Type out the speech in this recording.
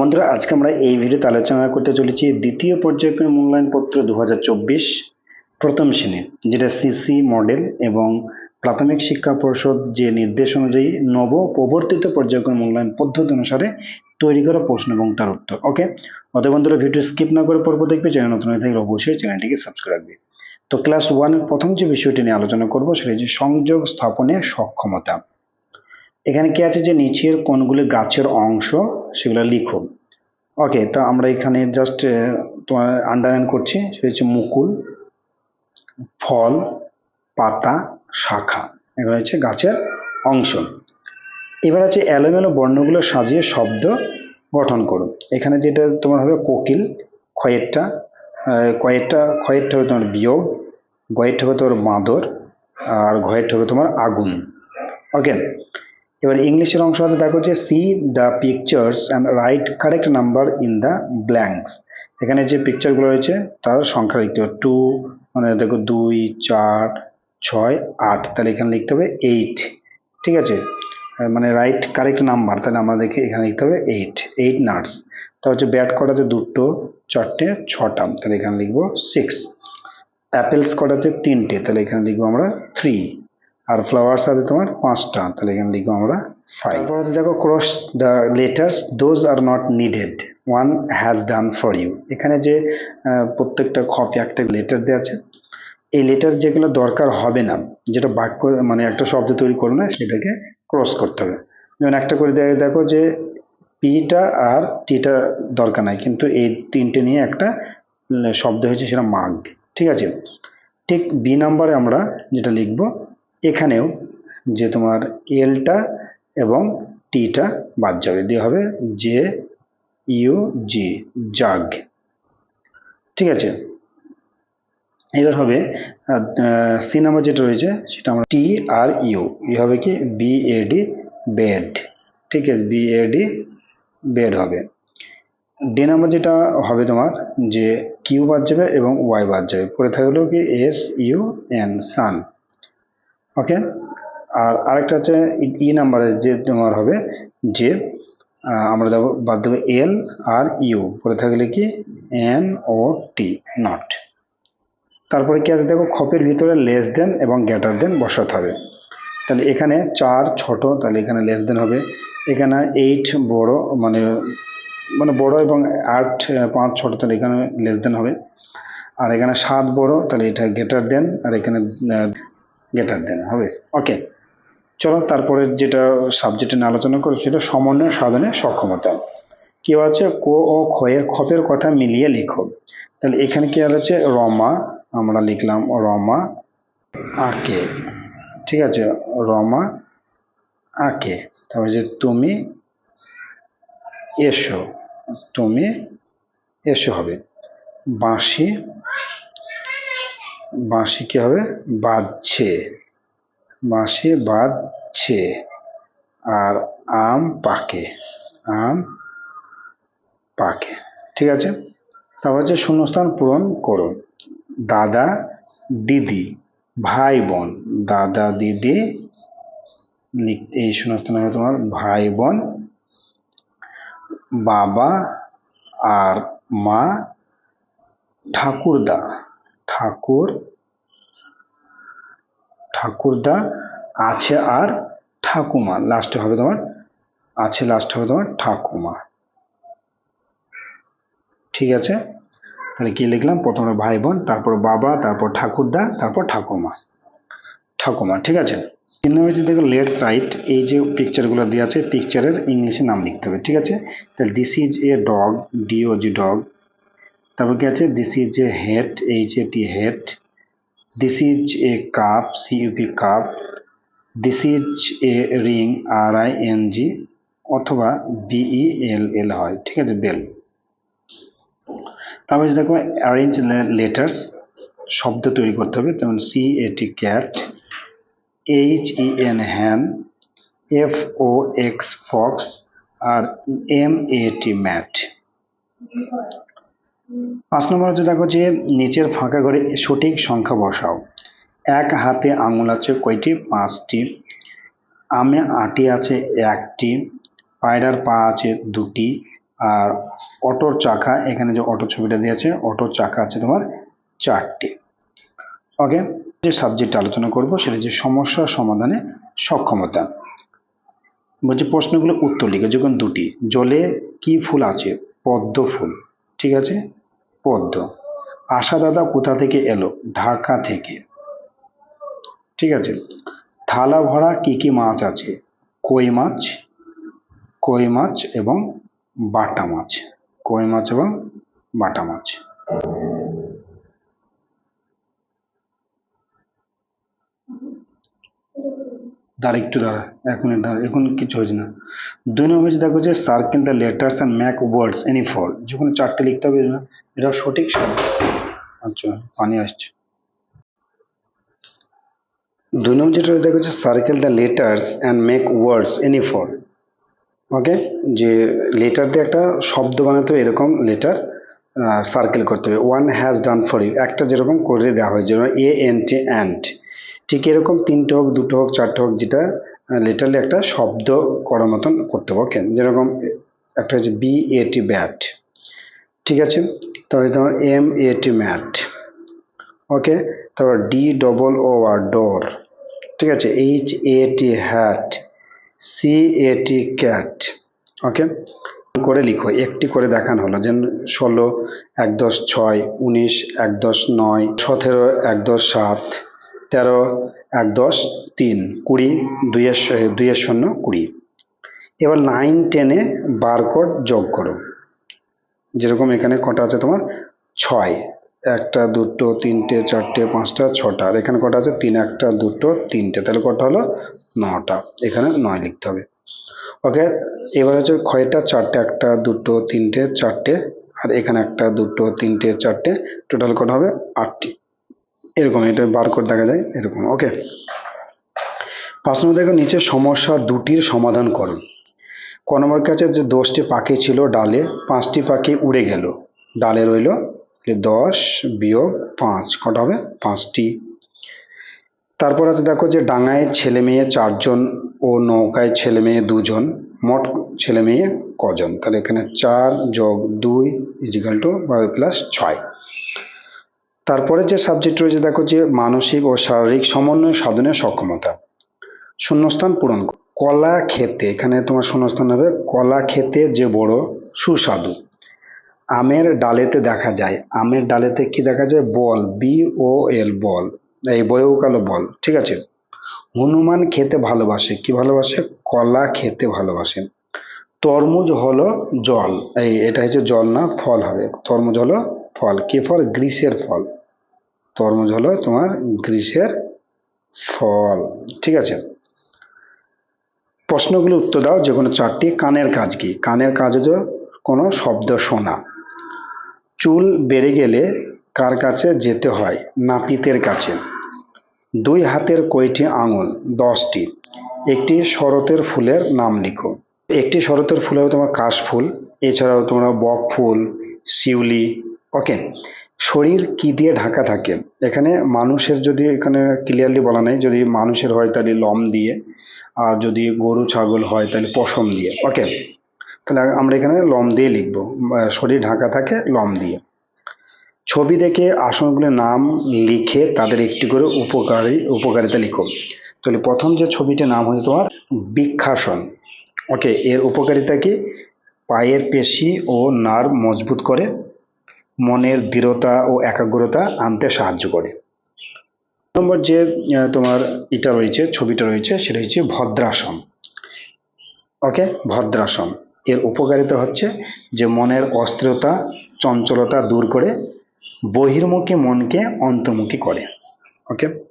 বন্ধুরা, আজকে আমরা এই ভিডিওতে আলোচনা করতে চলেছি দ্বিতীয় পর্যায়ক্রমিক মূল্যায়নপত্র দু হাজার চব্বিশ, প্রথম শ্রেণি, যেটা সিসি মডেল এবং প্রাথমিক শিক্ষা পর্ষদ যে নির্দেশ অনুযায়ী নব প্রবর্তিত পর্যায়ক্রম মূল্যায়ন পদ্ধতি অনুসারে তৈরি করা প্রশ্ন এবং তার উত্তর ওকে অতএব বন্ধুরা ভিডিও স্কিপ না করে পর্ব দেখবে, চ্যানেল নতুন হয়ে থাকলে অবশ্যই চ্যানেলটিকে সাবস্ক্রাইব রাখবে। তো ক্লাস ওয়ানের প্রথম যে বিষয়টি নিয়ে আলোচনা করব, সেটা হচ্ছে সংযোগ স্থাপনে সক্ষমতা। এখানে কি আছে যে নিচের কোনগুলি গাছের অংশ, সেগুলো লিখো ওকে তো আমরা এখানে জাস্ট তোমার আন্ডারলাইন করছি, সেটা হচ্ছে মুকুল, ফল, পাতা, শাখা। এগুলো হচ্ছে গাছের অংশ। এবার আছে এলোমেলো বর্ণগুলো সাজিয়ে শব্দ গঠন করো। এখানে যেটা তোমার হবে কোকিল ক্ষয়েরটা কয়েকটা ক্ষয়েরটা হবে তোমার বিয়োগ, গয়েরটা হবে তোমার মাদর, আর ঘয়েরটা হবে তোমার আগুন। ওকে এবার ইংলিশের অংশ আছে, দেখো যে see the pictures and write correct number in the blanks এখানে যে পিকচারগুলো রয়েছে, তার সংখ্যা লিখতে হবে। টু মানে দেখো দুই, চার, ছয়, আট, তাহলে এখানে লিখতে হবে এইট ঠিক আছে? মানে রাইট কারেক্ট নাম্বার তাহলে আমাদেরকে এখানে লিখতে হবে এইট এইট নাটস তা হচ্ছে ব্যাট কটা আছে? দুটো, চারটে, ছটা। তাহলে এখানে লিখব সিক্স অ্যাপেলস কটা আছে? তিনটে। তাহলে এখানে লিখব আমরা থ্রি আর ফ্লাওয়ার্স আছে তোমার পাঁচটা। তাহলে এখানে লিখব আমরা ফাইভ তারপর আছে দেখো cross the letters those are not needed one has done for you এখানে যে প্রত্যেকটা খপে একটা লেটার দেওয়া আছে, এই লেটার যেগুলো দরকার হবে না, যেটা বাক্য মানে একটা শব্দ তৈরি করবে না, সেটাকে ক্রস করতে হবে। যেমন একটা করে দেখো দেখো যে পিটা আর টিটা দরকার নাই, কিন্তু এই তিনটে নিয়ে একটা শব্দ হয়েছে সেটা মাগ ঠিক আছে? ঠিক বি নাম্বারে আমরা যেটা লিখব এখানেও যে তোমার এলটা এবং টিটা বাদ যাবে। দিয়ে হবে জে ইউ জি জাগ ঠিক আছে? এবার হবে সি নাম্বার যেটা রয়েছে, সেটা আমরা টি আর ইউ ই হবে কি? বি এ ডি বেড ঠিক আছে? বি এ ডি বেড হবে। ডি নাম্বার যেটা হবে তোমার, যে কিউ বাদ যাবে এবং ওয়াই বাদ যাবে। পরে থাকল কি S U N sun okay? আর আরেকটা হচ্ছে ই নাম্বারে যে তোমার হবে, যে আমরা দেবো, বাদ দেবো এল আর ইউ পরে থাকলে কি? এন ও টি নট তারপরে কি আছে দেখো, খপের ভিতরে লেস দেন এবং গ্যাটার দেন বসাতে হবে। তাহলে এখানে চার ছোট, তাহলে এখানে লেস দেন হবে। এখানে এইট বড় মানে মানে বড় এবং আট পাঁচ ছোট, তাহলে এখানে লেস দেন হবে। আর এখানে সাত বড়, তাহলে এটা গেটার দেন আর এখানে গেটার দেন হবে। ওকে চলো, তারপরে যেটা সাবজেক্টে নিয়ে আলোচনা করো, সেটা সমন্বয় সাধনে সক্ষমতা। কেউ আছে? কো ও ক্ষয়ের খপের কথা মিলিয়ে লিখো। তাহলে এখানে কি আছে? রমা, আমরা লিখলাম রমা আঁকে। ঠিক আছে? রমা আঁকে। তারপরে যে তুমি এসো। তুমি এসো হবে। বাঁশি বাঁশি কি হবে? বাজছে বাঁশি বাজছে আর আম পাকে। আম পাকে। ঠিক আছে? তারপর হচ্ছে শূন্যস্থান পূরণ করো দাদা, দিদি, ভাই, বোন। দাদা, দিদি লিখতে এই শূন্যস্থান হবে তোমার ভাই, বোন, বাবা, আর মা, ঠাকুরদা। ঠাকুর, ঠাকুরদা আছে আর ঠাকুমা। লাস্টে হবে তোমার, আছে লাস্টে হবে তোমার ঠাকুমা। ঠিক আছে? তাহলে কি লিখলাম? প্রথমে ভাই বোন, তারপর বাবা, তারপর ঠাকুরদা, তারপর ঠাকুমা। ঠাকুমা, ঠিক আছে? তিন নম্বর দেখো লেটস রাইট এই যে পিকচারগুলো দেওয়া আছে পিকচারের ইংলিশে নাম লিখতে হবে, ঠিক আছে? তাহলে this is a dog D O G dog তারপর কি আছে? This is a head H A T hat this is a cup C U P cup this is a ring R I N G অথবা B E এল এল হয়। ঠিক আছে bell তারপর যে দেখো অ্যারেঞ্জ লেটার্স শব্দ তৈরি করতে হবে। যেমন C A T cat H E N hen F O X fox R M A T mat পাঁচ নম্বর হচ্ছে দেখো যে নিচের ফাঁকা ঘরে সঠিক সংখ্যা বসাও। এক হাতে আঙুল আছে কয়টি? পাঁচটি। আমে আটি আছে একটি। পায়রার পা আছে দুটি। আর অটোর চাকা, এখানে যে অটো ছবিটা দিয়েছে অটোর চাকা আছে তোমার চারটি। ওকে? যে সাবজেক্ট আলোচনা করব, সেটা যে সমস্যা সমাধানে সক্ষমতা। বলছি প্রশ্নগুলো উত্তর লিখে, যখন দুটি, জলে কি ফুল আছে? পদ্ম ফুল, ঠিক আছে? পদ্ম। আশা দাদা কোথা থেকে এলো? ঢাকা থেকে। ঠিক আছে। থালা ভরা কি কি মাছ আছে? কই মাছ? কই মাছ এবং বাটা মাছ। কই মাছ এবং বাটা মাছ। দাঁড়া, একটু দাঁড়া, এক মিনিট দাঁড়া, এখন কিছু হয়েছে না। দুই নম্বর হচ্ছে দেখো যে circle the letters and make words any four যে কোনো চারটে লিখতে হবে না এটা সঠিক আচ্ছা পানি আসছে। দুই নম্বর যেটা দেখো যে circle the letters and make words any four okay যে লেটার দিয়ে একটা শব্দ বানাতে হবে, এরকম লেটার সার্কেল করতে হবে। One has done for you একটা যেরকম করে দেওয়া হয় যেরকম এ এন টি অ্যান্ড ঠিক এরকম তিনটে হোক, দুটো হোক, চারটে হোক, যেটা লিটারলি একটা শব্দ করার মতন করতে ওকে যেরকম, একটা হচ্ছে বি এ টি ব্যাট ঠিক আছে? তারপরে তোমার M A T mat okay তারপর D double O R door ঠিক আছে? H A T hat C A T cat okay করে লিখো। একটি করে দেখানো হলো। যেন ষোলো, এক দশ ছয়, উনিশ, এক দশ নয়, সতেরো, এক দশ সাত। তেরো, এক, দশ, তিন, কুড়ি, দুইয়ের দুইয়ের শূন্য, কুড়ি। এবার লাইন টেনে বারকোড যোগ করো। যেরকম এখানে কটা আছে তোমার? ছয়। একটা, দুটো, তিনটে, চারটে, পাঁচটা, ছটা। আর এখানে কটা আছে? তিন, একটা, দুটো, তিনটে। তাহলে কটা হলো? নটা। এখানে নয় লিখতে হবে। ওকে? এবার হচ্ছে ক্ষয়টা চারটে, একটা, দুটো, তিনটে, চারটে। আর এখানে একটা, দুটো, তিনটে, চারটে। টোটাল কটা হবে? আটটি। এরকম, এটা বারকোড দেখা যায়, এরকম ওকে পাঁচ নম্বর দেখো, নিচে সমস্যা দুটির সমাধান করো। ক নম্বর কাছে যে দশটি পাখি ছিল ডালে, পাঁচটি পাখি উড়ে গেল। ডালে রইল দশ বিয়োগ পাঁচ, কটা হবে? পাঁচটি। তারপর আছে দেখো যে ডাঙায় ছেলে মেয়ে চারজন ও নৌকায় ছেলে মেয়ে দুজন, মোট ছেলে মেয়ে কজন? তাহলে এখানে চার যোগ দুই ইজিক্যাল টু প্লাস ছয়। তারপরে যে সাবজেক্ট রয়েছে, দেখো যে মানসিক ও শারীরিক সমন্বয় সাধনের সক্ষমতা। শূন্যস্থান পূরণ। কলা খেতে, এখানে তোমার শূন্যস্থান হবে, কলা খেতে যে বড় সুস্বাদু। আমের ডালেতে দেখা যায়, আমের ডালেতে কি দেখা যায়? বল, বি ও এল, বল। এই বয়েও কালো বল, ঠিক আছে? হনুমান খেতে ভালোবাসে, কি ভালোবাসে? কলা খেতে ভালোবাসে। তরমুজ হলো জল, এই এটা হচ্ছে জল না, ফল হবে। তরমুজ হলো ফল। কে ফল? গ্রীষ্মের ফল। তরমুজ হলো তোমার গ্রীষ্মের ফল। ঠিক আছে? প্রশ্নগুলো উত্তর দাও, যে কোনো চারটি। কানের কাজ কি? কানের কাজ হচ্ছে কোনো শব্দ শোনা। চুল বেড়ে গেলে কার কাছে যেতে হয়? নাপিতের কাছে। দুই হাতের কয়টি আঙুল? দশটি। একটি শরতের ফুলের নাম লিখো। একটি শরতের ফুল হবে তোমার কাশফুল, এছাড়াও তোমরা বক ফুল শিউলি ওকে শরীর কি দিয়ে ঢাকা থাকে? এখানে মানুষের যদি এখানে ক্লিয়ারলি বলা নেই, যদি মানুষের হয় তাহলে লম দিয়ে, আর যদি গরু, ছাগল হয় তাহলে পশম দিয়ে। ওকে তাহলে আমরা এখানে লম দিয়ে লিখব। শরীর ঢাকা থাকে, লম দিয়ে। ছবি দেখে আসনগুলোর নাম লিখে তাদের একটি করে উপকারী, উপকারিতা লিখো। তাহলে প্রথম যে ছবিটির নাম হচ্ছে তোমার বৃক্ষাসন। ওকে এর উপকারিতা কি? পায়ের পেশি ও নার্ভ মজবুত করে। মনের দৃঢ়তা ও একাগ্রতা আনতে সাহায্য করে। নম্বর যে তোমার এটা রয়েছে, ছবিটা রয়েছে, সেটা হচ্ছে ভদ্রাসন। ওকে ভদ্রাসন। এর উপকারিতা হচ্ছে যে মনের অস্থিরতা, চঞ্চলতা দূর করে বহির্মুখী মনকে অন্তর্মুখী করে। ওকে